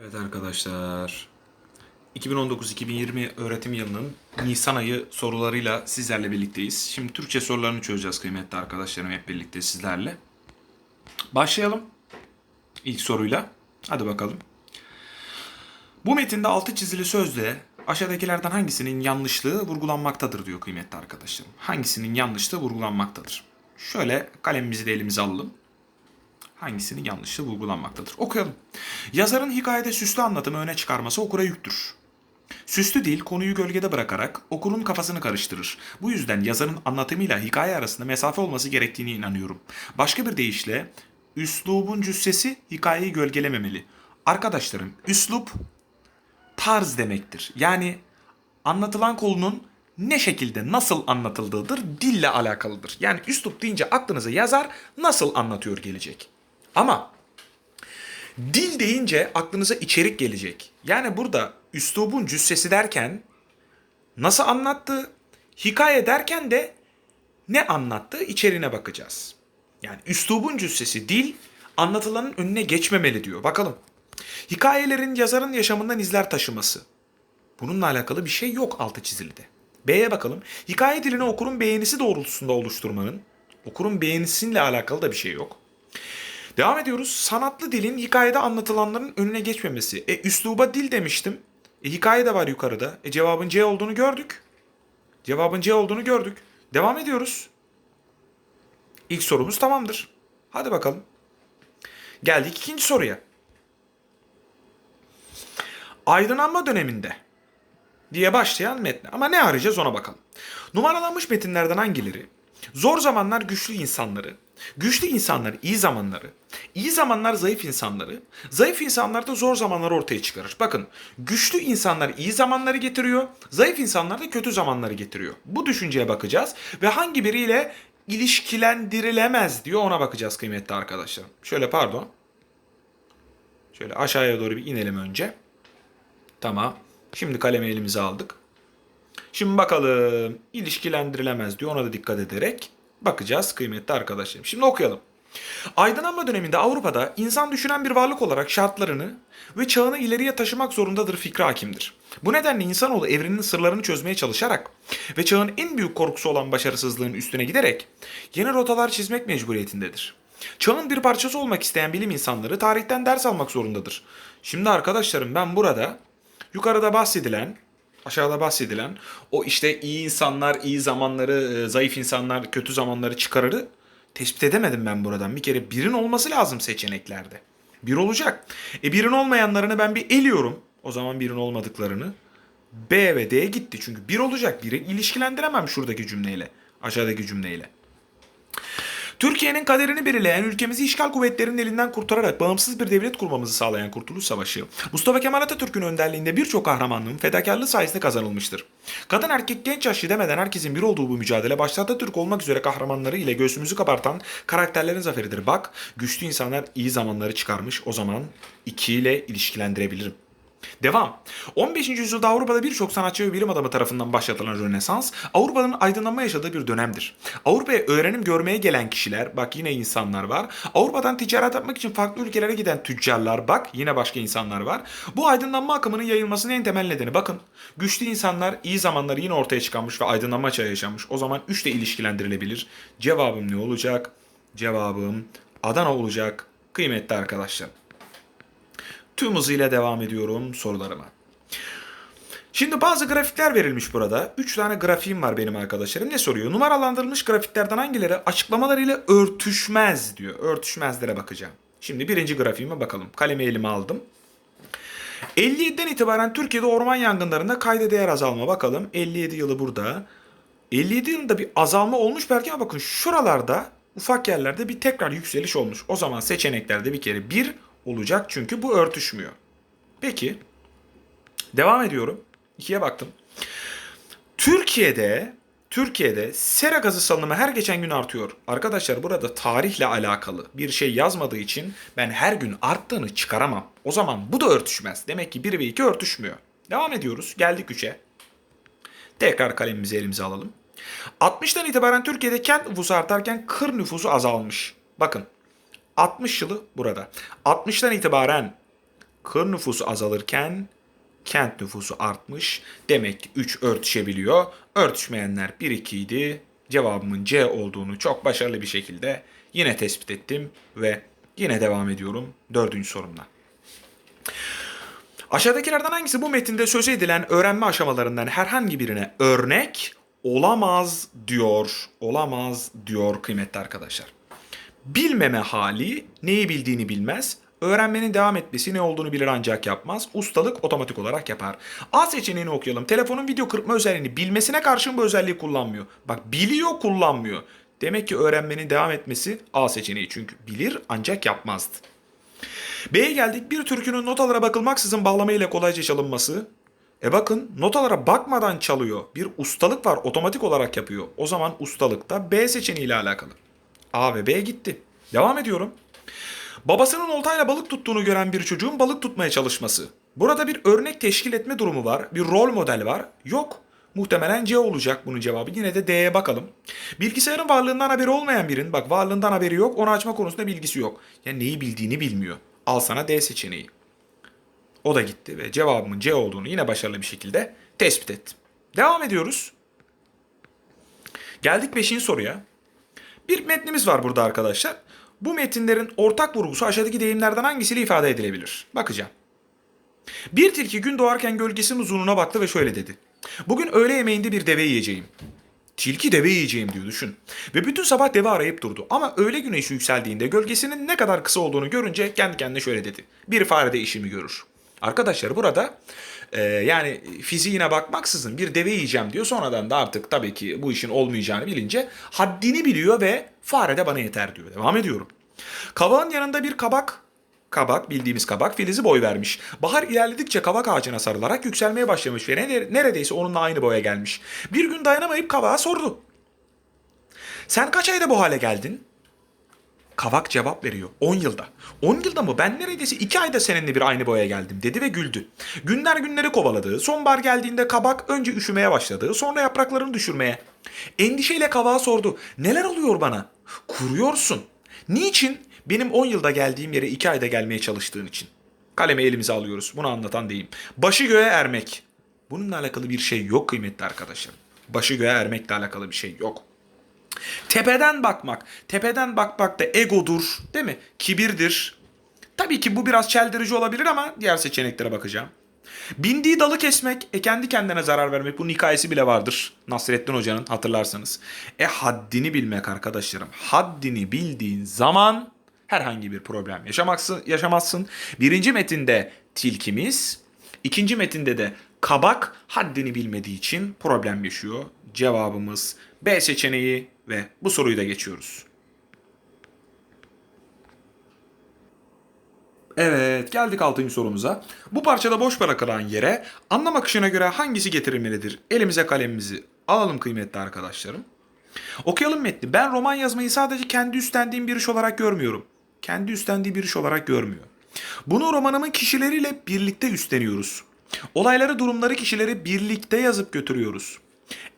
Evet arkadaşlar. 2019-2020 öğretim yılının Nisan ayı sorularıyla sizlerle birlikteyiz. Şimdi Türkçe sorularını çözeceğiz kıymetli arkadaşlarım hep birlikte sizlerle. Başlayalım. İlk soruyla. Hadi bakalım. Bu metinde altı çizili sözle aşağıdakilerden hangisinin yanlışlığı vurgulanmaktadır diyor kıymetli arkadaşlarım. Hangisinin yanlışlığı vurgulanmaktadır? Şöyle kalemimizi de elimize alalım hangisinin yanlışlığı vurgulanmaktadır. Okuyalım. Yazarın hikayede süslü anlatımı öne çıkarması okura yüktür. Süslü dil konuyu gölgede bırakarak okurun kafasını karıştırır. Bu yüzden yazarın anlatımıyla hikaye arasında mesafe olması gerektiğine inanıyorum. Başka bir deyişle üslubun cüssesi hikayeyi gölgelememeli. Arkadaşlarım üslup tarz demektir. Yani anlatılan konunun ne şekilde nasıl anlatıldığıdır dille alakalıdır. Yani üslup deyince aklınıza yazar nasıl anlatıyor gelecek. Ama dil deyince aklınıza içerik gelecek. Yani burada üslubun cüssesi derken nasıl anlattı, hikaye derken de ne anlattığı içeriğine bakacağız. Yani üslubun cüssesi dil anlatılanın önüne geçmemeli diyor. Bakalım. Hikayelerin yazarın yaşamından izler taşıması. Bununla alakalı bir şey yok altı çizilide. B'ye bakalım. Hikaye dilini okurun beğenisi doğrultusunda oluşturmanın, okurun beğenisiyle alakalı da bir şey yok. Devam ediyoruz. Sanatlı dilin hikayede anlatılanların önüne geçmemesi. E üsluba dil demiştim. E hikaye de var yukarıda. E cevabın C olduğunu gördük. Cevabın C olduğunu gördük. Devam ediyoruz. İlk sorumuz tamamdır. Hadi bakalım. Geldik ikinci soruya. Aydınlanma döneminde diye başlayan metne. Ama ne arayacağız ona bakalım. Numaralanmış metinlerden hangileri? Zor zamanlar güçlü insanları, güçlü insanlar iyi zamanları, iyi zamanlar zayıf insanları, zayıf insanlar da zor zamanları ortaya çıkarır. Bakın güçlü insanlar iyi zamanları getiriyor, zayıf insanlar da kötü zamanları getiriyor. Bu düşünceye bakacağız ve hangi biriyle ilişkilendirilemez diyor ona bakacağız kıymetli arkadaşlarım. Şöyle pardon. Şöyle aşağıya doğru bir inelim önce. Tamam. Şimdi kalemi elimize aldık. Şimdi bakalım ilişkilendirilemez diyor ona da dikkat ederek bakacağız kıymetli arkadaşlarım. Şimdi okuyalım. Aydınlanma döneminde Avrupa'da insan düşünen bir varlık olarak şartlarını ve çağını ileriye taşımak zorundadır fikri hakimdir. Bu nedenle insanoğlu evrenin sırlarını çözmeye çalışarak ve çağın en büyük korkusu olan başarısızlığın üstüne giderek yeni rotalar çizmek mecburiyetindedir. Çağın bir parçası olmak isteyen bilim insanları tarihten ders almak zorundadır. Şimdi arkadaşlarım ben burada yukarıda bahsedilen aşağıda bahsedilen o işte iyi insanlar, iyi zamanları, e, zayıf insanlar, kötü zamanları çıkarırı tespit edemedim ben buradan. Bir kere birin olması lazım seçeneklerde. Bir olacak. E birin olmayanlarını ben bir eliyorum. O zaman birin olmadıklarını. B ve D gitti. Çünkü bir olacak. Biri ilişkilendiremem şuradaki cümleyle. Aşağıdaki cümleyle. Türkiye'nin kaderini belirleyen ülkemizi işgal kuvvetlerinin elinden kurtararak bağımsız bir devlet kurmamızı sağlayan Kurtuluş Savaşı, Mustafa Kemal Atatürk'ün önderliğinde birçok kahramanlığın fedakarlığı sayesinde kazanılmıştır. Kadın erkek genç yaşlı demeden herkesin bir olduğu bu mücadele başta Atatürk olmak üzere kahramanları ile göğsümüzü kabartan karakterlerin zaferidir. Bak güçlü insanlar iyi zamanları çıkarmış o zaman 2 ile ilişkilendirebilirim. Devam. 15. yüzyılda Avrupa'da birçok sanatçı ve bilim adamı tarafından başlatılan Rönesans, Avrupa'nın aydınlanma yaşadığı bir dönemdir. Avrupa'ya öğrenim görmeye gelen kişiler, bak yine insanlar var. Avrupa'dan ticaret yapmak için farklı ülkelere giden tüccarlar, bak yine başka insanlar var. Bu aydınlanma akımının yayılmasının en temel nedeni bakın. Güçlü insanlar iyi zamanları yine ortaya çıkarmış ve aydınlanma çağı yaşamış. O zaman 3 de ilişkilendirilebilir. Cevabım ne olacak? Cevabım Adana olacak kıymetli arkadaşlar. Tüm hızıyla devam ediyorum sorularıma. Şimdi bazı grafikler verilmiş burada. 3 tane grafiğim var benim arkadaşlarım. Ne soruyor? Numaralandırılmış grafiklerden hangileri açıklamalarıyla örtüşmez diyor. Örtüşmezlere bakacağım. Şimdi birinci grafiğime bakalım. Kalemi elime aldım. 57'den itibaren Türkiye'de orman yangınlarında kayda değer azalma bakalım. 57 yılı burada. 57 yılında bir azalma olmuş belki ama bakın şuralarda ufak yerlerde bir tekrar yükseliş olmuş. O zaman seçeneklerde bir kere 1 olacak çünkü bu örtüşmüyor. Peki devam ediyorum. İkiye baktım. Türkiye'de Türkiye'de sera gazı salınımı her geçen gün artıyor. Arkadaşlar burada tarihle alakalı bir şey yazmadığı için ben her gün arttığını çıkaramam. O zaman bu da örtüşmez. Demek ki 1 ve 2 örtüşmüyor. Devam ediyoruz. Geldik 3'e. Tekrar kalemimizi elimize alalım. 60'tan itibaren Türkiye'de kent nüfusu artarken kır nüfusu azalmış. Bakın 60 yılı burada. 60'tan itibaren kır nüfusu azalırken kent nüfusu artmış. Demek ki 3 örtüşebiliyor. Örtüşmeyenler 1-2 idi. Cevabımın C olduğunu çok başarılı bir şekilde yine tespit ettim ve yine devam ediyorum dördüncü sorumla. Aşağıdakilerden hangisi bu metinde söz edilen öğrenme aşamalarından herhangi birine örnek olamaz diyor. Olamaz diyor kıymetli arkadaşlar. Bilmeme hali neyi bildiğini bilmez. Öğrenmenin devam etmesi ne olduğunu bilir ancak yapmaz. Ustalık otomatik olarak yapar. A seçeneğini okuyalım. Telefonun video kırpma özelliğini bilmesine karşın bu özelliği kullanmıyor. Bak biliyor kullanmıyor. Demek ki öğrenmenin devam etmesi A seçeneği. Çünkü bilir ancak yapmazdı. B'ye geldik. Bir türkünün notalara bakılmaksızın bağlama ile kolayca çalınması. E bakın notalara bakmadan çalıyor. Bir ustalık var otomatik olarak yapıyor. O zaman ustalık da B seçeneği ile alakalı. A ve B gitti. Devam ediyorum. Babasının oltayla balık tuttuğunu gören bir çocuğun balık tutmaya çalışması. Burada bir örnek teşkil etme durumu var. Bir rol model var. Yok. Muhtemelen C olacak bunun cevabı. Yine de D'ye bakalım. Bilgisayarın varlığından haberi olmayan birinin, bak varlığından haberi yok, onu açma konusunda bilgisi yok. Yani neyi bildiğini bilmiyor. Al sana D seçeneği. O da gitti ve cevabımın C olduğunu yine başarılı bir şekilde tespit ettim. Devam ediyoruz. Geldik 5. soruya. Bir metnimiz var burada arkadaşlar. Bu metinlerin ortak vurgusu aşağıdaki deyimlerden hangisiyle ifade edilebilir? Bakacağım. Bir tilki gün doğarken gölgesinin uzunluğuna baktı ve şöyle dedi. Bugün öğle yemeğinde bir deve yiyeceğim. Tilki deve yiyeceğim diyor düşün. Ve bütün sabah deve arayıp durdu. Ama öğle güneşi yükseldiğinde gölgesinin ne kadar kısa olduğunu görünce kendi kendine şöyle dedi. Bir fare de işimi görür. Arkadaşlar burada e, yani fiziğine bakmaksızın bir deve yiyeceğim diyor. Sonradan da artık tabii ki bu işin olmayacağını bilince haddini biliyor ve fare de bana yeter diyor. Devam ediyorum. Kavağın yanında bir kabak Kabak, bildiğimiz kabak filizi boy vermiş. Bahar ilerledikçe kabak ağacına sarılarak yükselmeye başlamış ve ne- neredeyse onunla aynı boya gelmiş. Bir gün dayanamayıp kabağa sordu. Sen kaç ayda bu hale geldin? Kavak cevap veriyor. 10 yılda. 10 yılda mı? Ben neredeyse 2 ayda seninle bir aynı boya geldim dedi ve güldü. Günler günleri kovaladı. Sonbahar geldiğinde kabak önce üşümeye başladı. Sonra yapraklarını düşürmeye. Endişeyle kavağa sordu. Neler oluyor bana? Kuruyorsun. Niçin? Benim 10 yılda geldiğim yere 2 ayda gelmeye çalıştığın için. Kalemi elimize alıyoruz. Bunu anlatan deyim. Başı göğe ermek. Bununla alakalı bir şey yok kıymetli arkadaşlarım. Başı göğe ermekle alakalı bir şey yok. Tepeden bakmak. Tepeden bakmak da egodur değil mi? Kibirdir. Tabii ki bu biraz çeldirici olabilir ama diğer seçeneklere bakacağım. Bindiği dalı kesmek, e kendi kendine zarar vermek. Bunun hikayesi bile vardır. Nasrettin Hoca'nın hatırlarsanız. E haddini bilmek arkadaşlarım. Haddini bildiğin zaman herhangi bir problem yaşamazsın. yaşamazsın. Birinci metinde tilkimiz, ikinci metinde de kabak haddini bilmediği için problem yaşıyor. Cevabımız B seçeneği ve bu soruyu da geçiyoruz. Evet geldik 6. sorumuza. Bu parçada boş bırakılan yere anlam akışına göre hangisi getirilmelidir? Elimize kalemimizi alalım kıymetli arkadaşlarım. Okuyalım metni. Ben roman yazmayı sadece kendi üstlendiğim bir iş olarak görmüyorum. Kendi üstlendiği bir iş olarak görmüyor. Bunu romanımın kişileriyle birlikte üstleniyoruz. Olayları, durumları, kişileri birlikte yazıp götürüyoruz.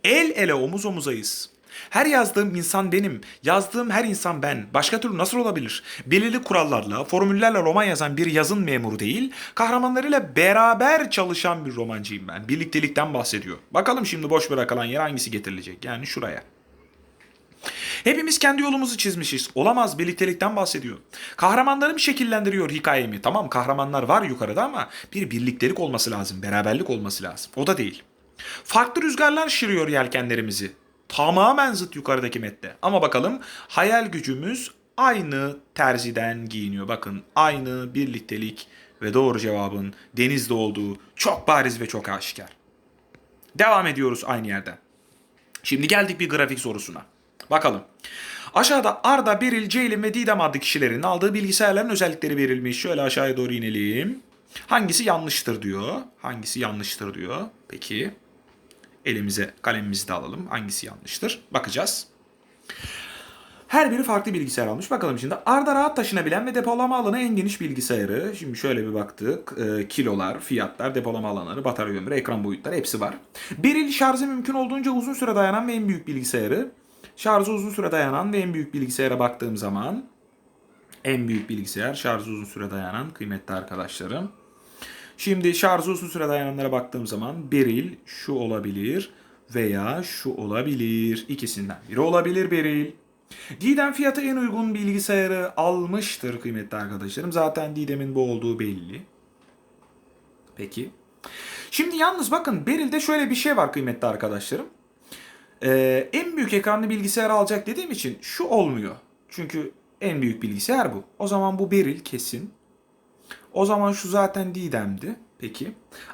El ele omuz omuzayız. Her yazdığım insan benim. Yazdığım her insan ben. Başka türlü nasıl olabilir? Belirli kurallarla, formüllerle roman yazan bir yazın memuru değil, kahramanlarıyla beraber çalışan bir romancıyım ben. Birliktelikten bahsediyor. Bakalım şimdi boş bırakılan yer hangisi getirilecek? Yani şuraya. Hepimiz kendi yolumuzu çizmişiz. Olamaz birliktelikten bahsediyor. Kahramanlarım şekillendiriyor hikayemi. Tamam kahramanlar var yukarıda ama bir birliktelik olması lazım. Beraberlik olması lazım. O da değil. Farklı rüzgarlar şırıyor yelkenlerimizi. Tamamen zıt yukarıdaki metne. Ama bakalım hayal gücümüz aynı terziden giyiniyor. Bakın aynı birliktelik ve doğru cevabın denizde olduğu çok bariz ve çok aşikar. Devam ediyoruz aynı yerden. Şimdi geldik bir grafik sorusuna. Bakalım. Aşağıda Arda, Beril, Ceylin ve Didem adlı kişilerin aldığı bilgisayarların özellikleri verilmiş. Şöyle aşağıya doğru inelim. Hangisi yanlıştır diyor. Hangisi yanlıştır diyor. Peki. Elimize kalemimizi de alalım. Hangisi yanlıştır? Bakacağız. Her biri farklı bilgisayar almış. Bakalım şimdi. Arda rahat taşınabilen ve depolama alanı en geniş bilgisayarı. Şimdi şöyle bir baktık. Ee, kilolar, fiyatlar, depolama alanları, batarya ömrü, ekran boyutları hepsi var. Beril şarjı mümkün olduğunca uzun süre dayanan ve en büyük bilgisayarı. Şarjı uzun süre dayanan ve en büyük bilgisayara baktığım zaman en büyük bilgisayar, şarjı uzun süre dayanan kıymetli arkadaşlarım. Şimdi şarjı uzun süre dayananlara baktığım zaman beril şu olabilir veya şu olabilir. İkisinden biri olabilir beril. Didem fiyatı en uygun bilgisayarı almıştır kıymetli arkadaşlarım. Zaten Didem'in bu olduğu belli. Peki. Şimdi yalnız bakın Beril'de şöyle bir şey var kıymetli arkadaşlarım. Ee, en büyük ekranlı bilgisayar alacak dediğim için şu olmuyor. Çünkü en büyük bilgisayar bu. O zaman bu Beril kesin. O zaman şu zaten Didem'di. Peki.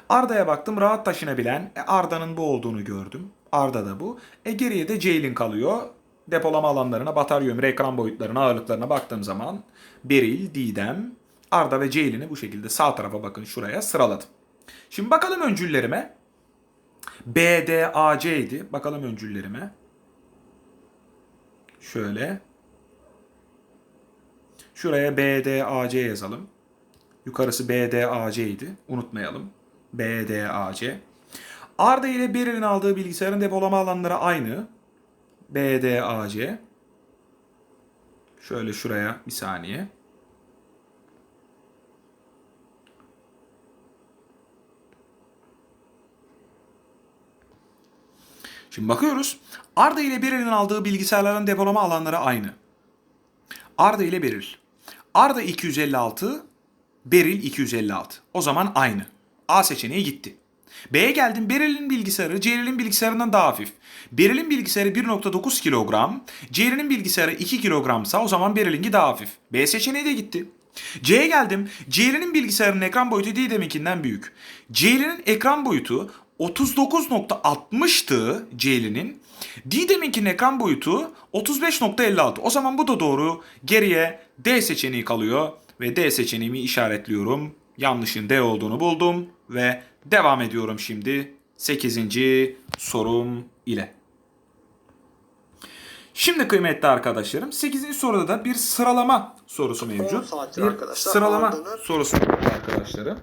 Arda'ya baktım rahat taşınabilen. E, Arda'nın bu olduğunu gördüm. Arda da bu. E geriye de Ceylin kalıyor. Depolama alanlarına, batarya ömrü, ekran boyutlarına, ağırlıklarına baktığım zaman Beril, Didem, Arda ve Ceylin'i bu şekilde sağ tarafa bakın şuraya sıraladım. Şimdi bakalım öncüllerime. B, D, A, C idi. Bakalım öncüllerime. Şöyle. Şuraya B, D, A, C yazalım. Yukarısı B, D, A, C idi. Unutmayalım. B, D, A, C. Arda ile Beril'in aldığı bilgisayarın depolama alanları aynı. B, D, A, C. Şöyle şuraya bir saniye. Şimdi bakıyoruz. Arda ile Beril'in aldığı bilgisayarların depolama alanları aynı. Arda ile Beril. Arda 256, Beril 256. O zaman aynı. A seçeneği gitti. B'ye geldim. Beril'in bilgisayarı Ceylin bilgisayarından daha hafif. Beril'in bilgisayarı 1.9 kilogram. Ceylin'in bilgisayarı 2 kilogramsa o zaman Beril'inki daha hafif. B seçeneği de gitti. C'ye geldim. Ceylin'in bilgisayarının ekran boyutu Didem'inkinden büyük. Ceylin'in ekran boyutu 39.60'tı Ceylin'in. Didem'inkinin ekran boyutu 35.56. O zaman bu da doğru. Geriye D seçeneği kalıyor ve D seçeneğimi işaretliyorum. Yanlışın D olduğunu buldum ve devam ediyorum şimdi 8. sorum ile. Şimdi kıymetli arkadaşlarım 8. soruda da bir sıralama sorusu mevcut. Bir sıralama sorusu mevcut arkadaşlarım.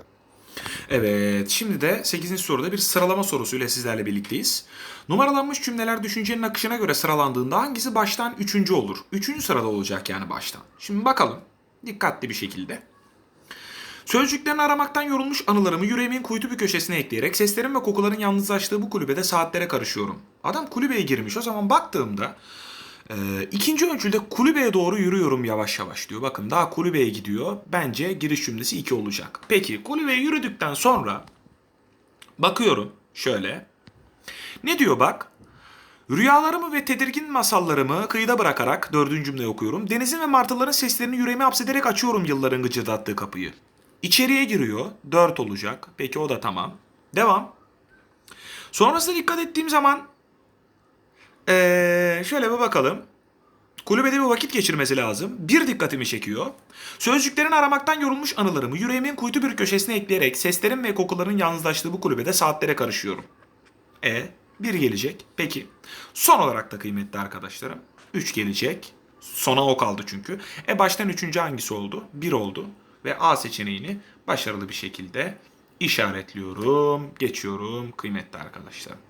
Evet, şimdi de 8. soruda bir sıralama sorusuyla sizlerle birlikteyiz. Numaralanmış cümleler düşüncenin akışına göre sıralandığında hangisi baştan 3. olur? 3. sırada olacak yani baştan. Şimdi bakalım dikkatli bir şekilde. Sözcüklerini aramaktan yorulmuş anılarımı yüreğimin kuytu bir köşesine ekleyerek seslerin ve kokuların yalnızlaştığı bu kulübede saatlere karışıyorum. Adam kulübeye girmiş. O zaman baktığımda e, ikinci ölçüde kulübeye doğru yürüyorum yavaş yavaş diyor. Bakın daha kulübeye gidiyor. Bence giriş cümlesi 2 olacak. Peki kulübeye yürüdükten sonra bakıyorum şöyle. Ne diyor bak? Rüyalarımı ve tedirgin masallarımı kıyıda bırakarak dördüncü cümleyi okuyorum. Denizin ve martıların seslerini yüreğime hapsederek açıyorum yılların gıcırdattığı kapıyı. İçeriye giriyor. Dört olacak. Peki o da tamam. Devam. Sonrasında dikkat ettiğim zaman ee, şöyle bir bakalım. Kulübede bir vakit geçirmesi lazım. Bir dikkatimi çekiyor. Sözcüklerini aramaktan yorulmuş anılarımı yüreğimin kuytu bir köşesine ekleyerek seslerin ve kokuların yalnızlaştığı bu kulübede saatlere karışıyorum. E bir gelecek. Peki. Son olarak da kıymetli arkadaşlarım. 3 gelecek. Sona o kaldı çünkü. E baştan üçüncü hangisi oldu? 1 oldu. Ve A seçeneğini başarılı bir şekilde işaretliyorum. Geçiyorum kıymetli arkadaşlarım.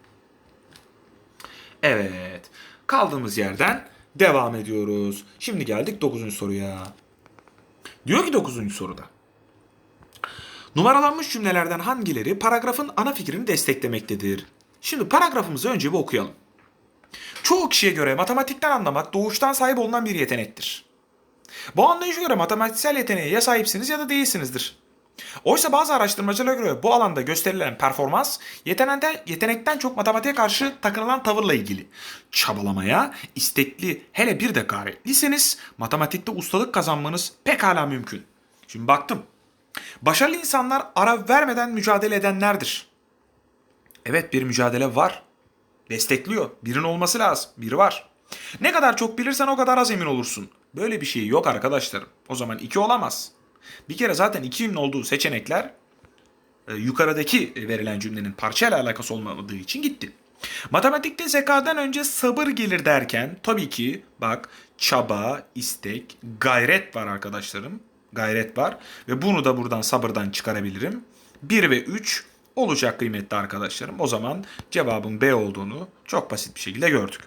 Evet. Kaldığımız yerden devam ediyoruz. Şimdi geldik 9. soruya. Diyor ki 9. soruda. Numaralanmış cümlelerden hangileri paragrafın ana fikrini desteklemektedir? Şimdi paragrafımızı önce bir okuyalım. Çoğu kişiye göre matematikten anlamak doğuştan sahip olunan bir yetenektir. Bu anlayışa göre matematiksel yeteneğe ya sahipsiniz ya da değilsinizdir. Oysa bazı araştırmacılara göre bu alanda gösterilen performans yetenekten, çok matematiğe karşı takınılan tavırla ilgili. Çabalamaya, istekli, hele bir de gayretliyseniz matematikte ustalık kazanmanız pekala mümkün. Şimdi baktım. Başarılı insanlar ara vermeden mücadele edenlerdir. Evet bir mücadele var. Destekliyor. Birinin olması lazım. Biri var. Ne kadar çok bilirsen o kadar az emin olursun. Böyle bir şey yok arkadaşlarım. O zaman iki olamaz. Bir kere zaten ikinin olduğu seçenekler e, yukarıdaki verilen cümlenin parçayla alakası olmadığı için gitti. Matematikte zekadan önce sabır gelir derken tabii ki bak çaba, istek, gayret var arkadaşlarım. Gayret var ve bunu da buradan sabırdan çıkarabilirim. 1 ve 3 olacak kıymetli arkadaşlarım. O zaman cevabın B olduğunu çok basit bir şekilde gördük.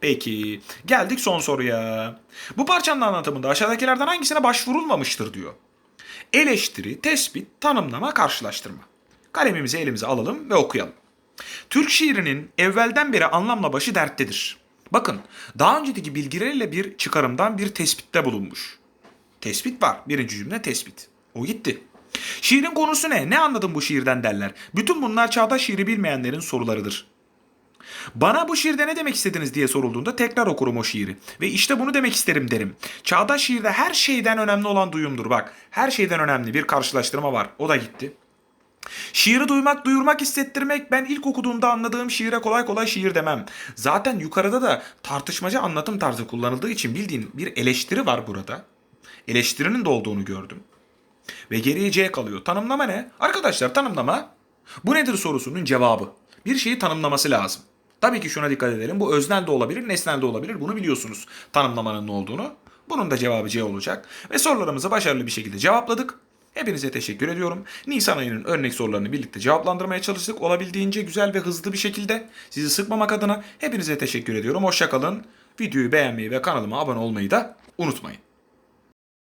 Peki geldik son soruya. Bu parçanın anlatımında aşağıdakilerden hangisine başvurulmamıştır diyor. Eleştiri, tespit, tanımlama, karşılaştırma. Kalemimizi elimize alalım ve okuyalım. Türk şiirinin evvelden beri anlamla başı derttedir. Bakın daha önceki bilgilerle bir çıkarımdan bir tespitte bulunmuş. Tespit var. Birinci cümle tespit. O gitti. Şiirin konusu ne? Ne anladın bu şiirden derler. Bütün bunlar çağdaş şiiri bilmeyenlerin sorularıdır. Bana bu şiirde ne demek istediniz diye sorulduğunda tekrar okurum o şiiri. Ve işte bunu demek isterim derim. Çağdaş şiirde her şeyden önemli olan duyumdur. Bak her şeyden önemli bir karşılaştırma var. O da gitti. Şiiri duymak, duyurmak, hissettirmek ben ilk okuduğumda anladığım şiire kolay kolay şiir demem. Zaten yukarıda da tartışmacı anlatım tarzı kullanıldığı için bildiğin bir eleştiri var burada. Eleştirinin de olduğunu gördüm. Ve geriye C kalıyor. Tanımlama ne? Arkadaşlar tanımlama bu nedir sorusunun cevabı. Bir şeyi tanımlaması lazım. Tabii ki şuna dikkat edelim. Bu öznel de olabilir, nesnel de olabilir. Bunu biliyorsunuz tanımlamanın ne olduğunu. Bunun da cevabı C olacak. Ve sorularımızı başarılı bir şekilde cevapladık. Hepinize teşekkür ediyorum. Nisan ayının örnek sorularını birlikte cevaplandırmaya çalıştık. Olabildiğince güzel ve hızlı bir şekilde sizi sıkmamak adına hepinize teşekkür ediyorum. Hoşçakalın. Videoyu beğenmeyi ve kanalıma abone olmayı da unutmayın.